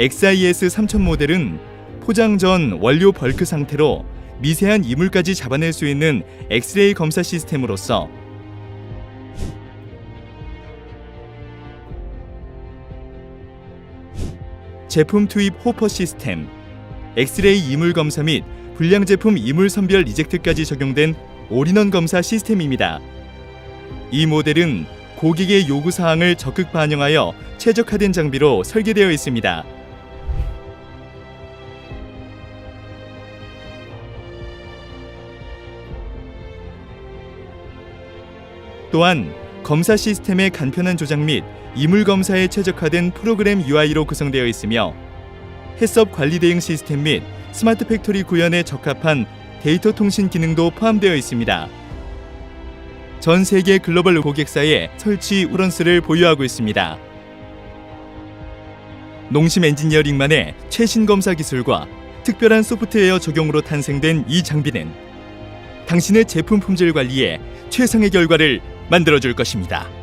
XIS 3000 모델은 포장 전 원료 벌크 상태로 미세한 이물까지 잡아낼 수 있는 엑스레이 검사 시스템으로서 제품 투입 호퍼 시스템, 엑스레이 이물 검사 및 불량 제품 이물 선별 리젝트까지 적용된 올인원 검사 시스템입니다. 이 모델은 고객의 요구 사항을 적극 반영하여 최적화된 장비로 설계되어 있습니다. 또한 검사 시스템의 간편한 조작 및 이물 검사에 최적화된 프로그램 UI로 구성되어 있으며 해썹 관리 대응 시스템 및 스마트 팩토리 구현에 적합한 데이터 통신 기능도 포함되어 있습니다. 전 세계 글로벌 고객사에 설치 우런스를 보유하고 있습니다. 농심 엔지니어링만의 최신 검사 기술과 특별한 소프트웨어 적용으로 탄생된 이 장비는 당신의 제품 품질 관리에 최상의 결과를 만들어줄 것입니다.